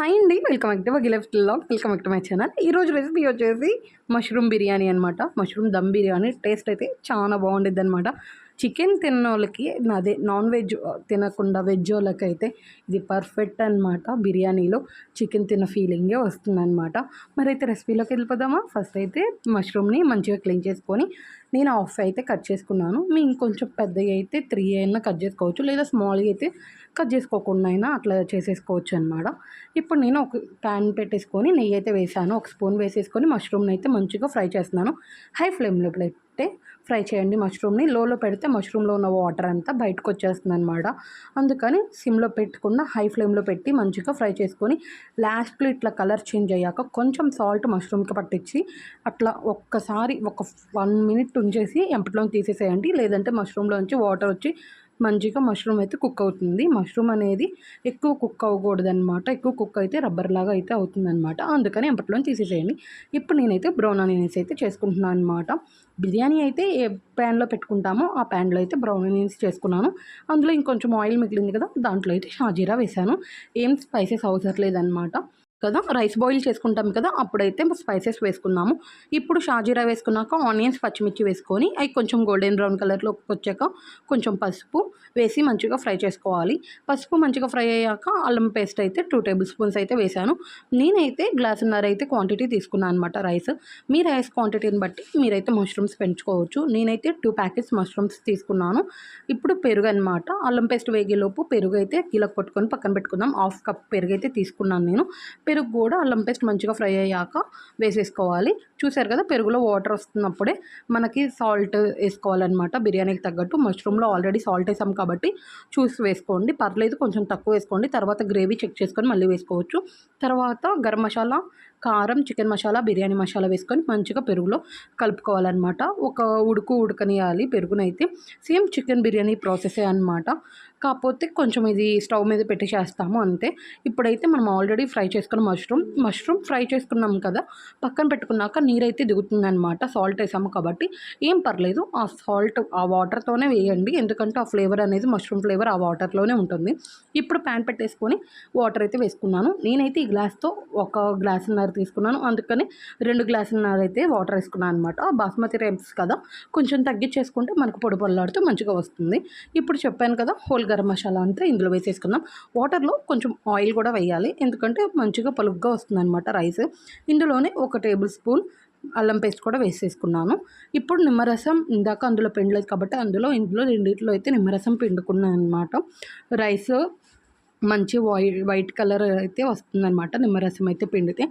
Hi అండి welcome back to వగి left log welcome back to my channel ఈరోజు recipe వచ్చేసి mushroom biryani అనమాట mushroom dum biryani. Taste అయితే చాలా బాగుండిద్ది అనమాట చికెన్ తిన్న వాళ్ళకి అదే నాన్ వెజ్ తినకుండా వెజ్ వాళ్ళకి అయితే ఇది పర్ఫెక్ట్ అనమాట బిర్యానీలో. చికెన్ తిన్న ఫీలింగే వస్తుందన్నమాట. మరి అయితే రెసిపీలోకి వెళ్ళిపోదామా? ఫస్ట్ అయితే మష్రూమ్ని మంచిగా క్లీన్ చేసుకొని నేను హాఫ్ అయితే కట్ చేసుకున్నాను. మీ ఇంకొంచెం పెద్దగా అయితే త్రీ అయినా కట్ చేసుకోవచ్చు. లేదా స్మాల్గా అయితే కట్ చేసుకోకుండా అయినా అట్లా చేసేసుకోవచ్చు అనమాట ఇప్పుడు నేను ఒక ప్యాన్ పెట్టేసుకొని నెయ్యి అయితే వేసాను. ఒక స్పూన్ వేసేసుకొని మష్రూమ్ని అయితే మంచిగా ఫ్రై చేస్తున్నాను. హై ఫ్లేమ్లో పెడితే ఫ్రై చేయండి మష్రూమ్ని. లోలో పెడితే మష్రూమ్లో ఉన్న వాటర్ అంతా బయటకు వచ్చేస్తుంది అనమాట అందుకని సిమ్లో పెట్టకుండా హై ఫ్లేమ్లో పెట్టి మంచిగా ఫ్రై చేసుకొని లాస్ట్లో ఇట్లా కలర్ చేంజ్ అయ్యాక కొంచెం సాల్ట్ మష్రూమ్కి పట్టించి అట్లా ఒక్కసారి ఒక వన్ మినిట్ ఉంచేసి ఎంపట్లోకి తీసేసేయండి. లేదంటే మష్రూమ్లోంచి వాటర్ వచ్చి మంచిగా మష్రూమ్ అయితే కుక్ అవుతుంది. మష్రూమ్ అనేది ఎక్కువ కుక్ అవ్వకూడదనమాట ఎక్కువ కుక్ అయితే రబ్బర్ లాగా అయితే అవుతుందన్నమాట. అందుకని ఎంపట్లో తీసేసేయండి. ఇప్పుడు నేనైతే బ్రౌన్ ఆనియన్స్ అయితే చేసుకుంటున్నాను అనమాట బిర్యానీ అయితే ఏ ప్యాన్లో పెట్టుకుంటామో ఆ ప్యాన్లో అయితే బ్రౌన్ ఆనియన్స్ చేసుకున్నాను. అందులో ఇంకొంచెం ఆయిల్ మిగిలింది కదా దాంట్లో అయితే షాజీరా వేశాను. ఏం స్పైసెస్ అవసరం లేదనమాట కదా రైస్ బాయిల్ చేసుకుంటాం కదా అప్పుడైతే స్పైసెస్ వేసుకున్నాము ఇప్పుడు షాజీరా వేసుకున్నాక ఆనియన్స్ పచ్చిమిర్చి వేసుకొని అవి కొంచెం గోల్డెన్ బ్రౌన్ కలర్లో వచ్చాక కొంచెం పసుపు వేసి మంచిగా ఫ్రై చేసుకోవాలి. పసుపు మంచిగా ఫ్రై అయ్యాక అల్లం పేస్ట్ అయితే టూ టేబుల్ స్పూన్స్ అయితే వేసాను. నేనైతే గ్లాసున్నర అయితే క్వాంటిటీ తీసుకున్నాను అనమాట రైస్. మీ రైస్ క్వాంటిటీని బట్టి మీరైతే మష్రూమ్స్ పెంచుకోవచ్చు. నేనైతే టూ ప్యాకెట్స్ మష్రూమ్స్ తీసుకున్నాను. ఇప్పుడు పెరుగు అనమాట అల్లం పేస్ట్ వేగేలోపు పెరుగు అయితే కిలో కొట్టుకొని పక్కన పెట్టుకుందాం. హాఫ్ కప్ పెరుగు అయితే తీసుకున్నాను నేను. పెరుగు కూడా అల్లం పేస్ట్ మంచిగా ఫ్రై అయ్యాక వేసేసుకోవాలి. చూసారు కదా పెరుగులో వాటర్ వస్తున్నప్పుడే మనకి సాల్ట్ వేసుకోవాలన్నమాట. బిర్యానీకి తగ్గట్టు మష్రూమ్లో ఆల్రెడీ సాల్ట్ వేసాం కాబట్టి చూసి వేసుకోండి. పర్లేదు కొంచెం తక్కువ వేసుకోండి. తర్వాత గ్రేవీ చెక్ చేసుకొని మళ్ళీ వేసుకోవచ్చు. తర్వాత గరం మసాలా కారం చికెన్ మసాలా బిర్యానీ మసాలా వేసుకొని మంచిగా పెరుగులో కలుపుకోవాలన్నమాట. ఒక ఉడుకు ఉడకనియాలి పెరుగునైతే. సేమ్ చికెన్ బిర్యానీ ప్రాసెసే అనమాట కాకపోతే కొంచెం ఇది స్టవ్ మీద పెట్టి చేస్తాము అంతే. ఇప్పుడైతే మనం ఆల్రెడీ ఫ్రై చేసుకున్న మష్రూమ్ మష్రూమ్ ఫ్రై చేసుకున్నాం కదా పక్కన పెట్టుకున్నాక నీరైతే దిగుతుందనమాట సాల్ట్ వేసాము కాబట్టి. ఏం పర్లేదు ఆ సాల్ట్ ఆ వాటర్తోనే వేయండి ఎందుకంటే ఆ ఫ్లేవర్ అనేది మష్రూమ్ ఫ్లేవర్ ఆ వాటర్లోనే ఉంటుంది. ఇప్పుడు ప్యాన్ పెట్టేసుకొని వాటర్ అయితే వేసుకున్నాను. నేనైతే ఈ గ్లాస్తో ఒక గ్లాసున్నర తీసుకున్నాను అందుకని రెండు గ్లాసున్నర అయితే వాటర్ వేసుకున్నాను అనమాట బాస్మతి రైస్ కదా కొంచెం తగ్గించేసుకుంటే మనకు పొడి పొల్లాడుతూ మంచిగా వస్తుంది. ఇప్పుడు చెప్పాను కదా హోల్ గరం మసాలా అంతా ఇందులో వేసేసుకుందాం. వాటర్లో కొంచెం ఆయిల్ కూడా వేయాలి. ఎందుకంటే మంచిగా పలుపుగా వస్తుందన్నమాట రైస్. ఇందులోనే ఒక టేబుల్ స్పూన్ అల్లం పేస్ట్ కూడా వేసేసుకున్నాను. ఇప్పుడు నిమ్మరసం ఇందాక అందులో పిండలేదు కాబట్టి అందులో ఇందులో రెండిట్లో అయితే నిమ్మరసం పిండుకున్నాను అనమాట రైస్ మంచి వైట్ వైట్ కలర్ అయితే వస్తుందన్నమాట. నిమ్మరసం అయితే పిండితే.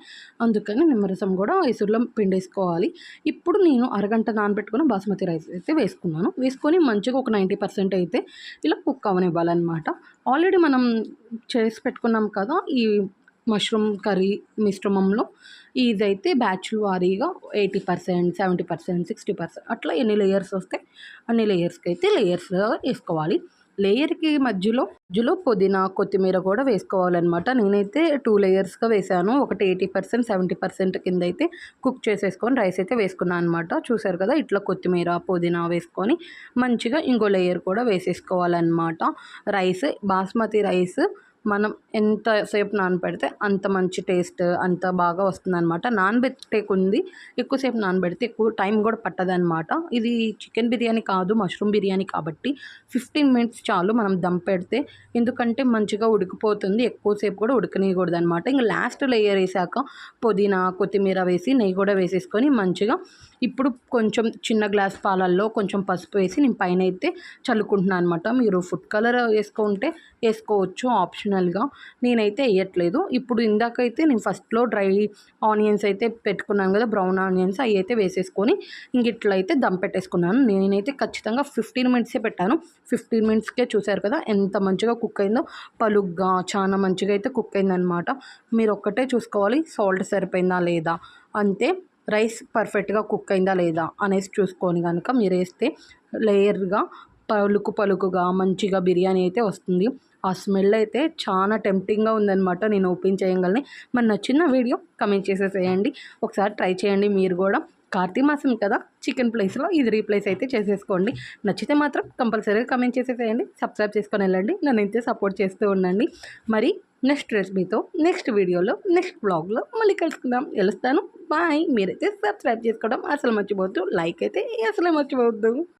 అందుకని నిమ్మరసం కూడా ఇసురులో పిండేసుకోవాలి. ఇప్పుడు నేను అరగంట నానబెట్టుకుని బాస్మతి రైస్ అయితే వేసుకున్నాను. వేసుకొని మంచిగా ఒక నైంటీ పర్సెంట్ అయితే ఇలా కుక్ అవనివ్వాలన్నమాట. ఆల్రెడీ మనం చేసి పెట్టుకున్నాం కదా ఈ మష్రూమ్ కర్రీ మిశ్రమంలో ఇదైతే బ్యాచ్ వారీగా eighty percent seventy percent sixty percent అట్లా ఎన్ని లేయర్స్ వస్తే అన్ని లేయర్స్కి అయితే లేయర్స్ వేసుకోవాలి. లేయర్కి మధ్యలో మధ్యలో పుదీనా కొత్తిమీర కూడా వేసుకోవాలన్నమాట. నేనైతే టూ లేయర్స్గా వేసాను. ఒకటి ఎయిటీ పర్సెంట్ సెవెంటీ పర్సెంట్ కింద అయితే కుక్ చేసేసుకొని రైస్ అయితే వేసుకున్నాను అనమాట చూసారు కదా ఇట్లా కొత్తిమీర పుదీనా వేసుకొని మంచిగా ఇంకో లేయర్ కూడా వేసేసుకోవాలన్నమాట. రైస్ బాస్మతి రైస్ మనం ఎంతసేపు నానబెడితే అంత మంచి టేస్ట్ అంత బాగా వస్తుందన్నమాట. నానబెట్టేకుంది ఎక్కువసేపు నానబెడితే ఎక్కువ టైం కూడా పట్టదనమాట ఇది చికెన్ బిర్యానీ కాదు మష్రూమ్ బిర్యానీ కాబట్టి ఫిఫ్టీన్ మినిట్స్ చాలు మనం దమ్ పెడితే. ఎందుకంటే మంచిగా ఉడికిపోతుంది ఎక్కువసేపు కూడా ఉడకనియకూడదు అనమాట ఇంకా లాస్ట్ లేయర్ వేసాక పుదీనా కొత్తిమీర వేసి నెయ్యి కూడా వేసేసుకొని మంచిగా ఇప్పుడు కొంచెం చిన్న గ్లాస్ పాలల్లో కొంచెం పసుపు వేసి నేను పైన అయితే చల్లుకుంటున్నాను అనమాట మీరు ఫుడ్ కలర్ వేసుకుంటే వేసుకోవచ్చు ఆప్షన్ ఆప్షనల్గా నేనైతే వేయట్లేదు ఇప్పుడు ఇందాకైతే నేను ఫస్ట్లో డ్రై ఆనియన్స్ అయితే పెట్టుకున్నాను కదా బ్రౌన్ ఆనియన్స్ అవి అయితే వేసేసుకొని ఇంక ఇట్లయితే దమ్ పెట్టేసుకున్నాను. నేనైతే ఖచ్చితంగా ఫిఫ్టీన్ మినిట్సే పెట్టాను. ఫిఫ్టీన్ మినిట్స్కే చూసారు కదా ఎంత మంచిగా కుక్ అయిందో. పలుగ్గా చాలా మంచిగా అయితే కుక్ అయిందనమాట మీరు ఒక్కటే చూసుకోవాలి సాల్ట్ సరిపోయిందా లేదా? అంతే రైస్ పర్ఫెక్ట్గా కుక్ అయిందా లేదా అనేసి చూసుకొని కనుక మీరు వేస్తే లేయర్గా పలుకు పలుకుగా మంచిగా బిర్యానీ అయితే వస్తుంది. ఆ స్మెల్ అయితే చాలా టెంప్టింగ్గా ఉందన్నమాట. నేను ఓపెన్ చేయగలని మరి నచ్చిన వీడియో కమెంట్ చేసేసేయండి. ఒకసారి ట్రై చేయండి మీరు కూడా. కార్తీక మాసం కదా చికెన్ ప్లేస్లో ఇది రీప్లేస్ అయితే చేసేసుకోండి. నచ్చితే మాత్రం కంపల్సరీగా కమెంట్ చేసేసేయండి. సబ్స్క్రైబ్ చేసుకొని వెళ్ళండి. నన్ను అయితే సపోర్ట్ చేస్తూ ఉండండి. మరి నెక్స్ట్ రెసిపీతో నెక్స్ట్ వీడియోలో నెక్స్ట్ బ్లాగ్లో మళ్ళీ కలుసుకుందాం. వెలుస్తాను బాయ్. మీరైతే సబ్స్క్రైబ్ చేసుకోవడం అసలు మర్చిపోవద్దు. లైక్ అయితే అసలు మర్చిపోవద్దు.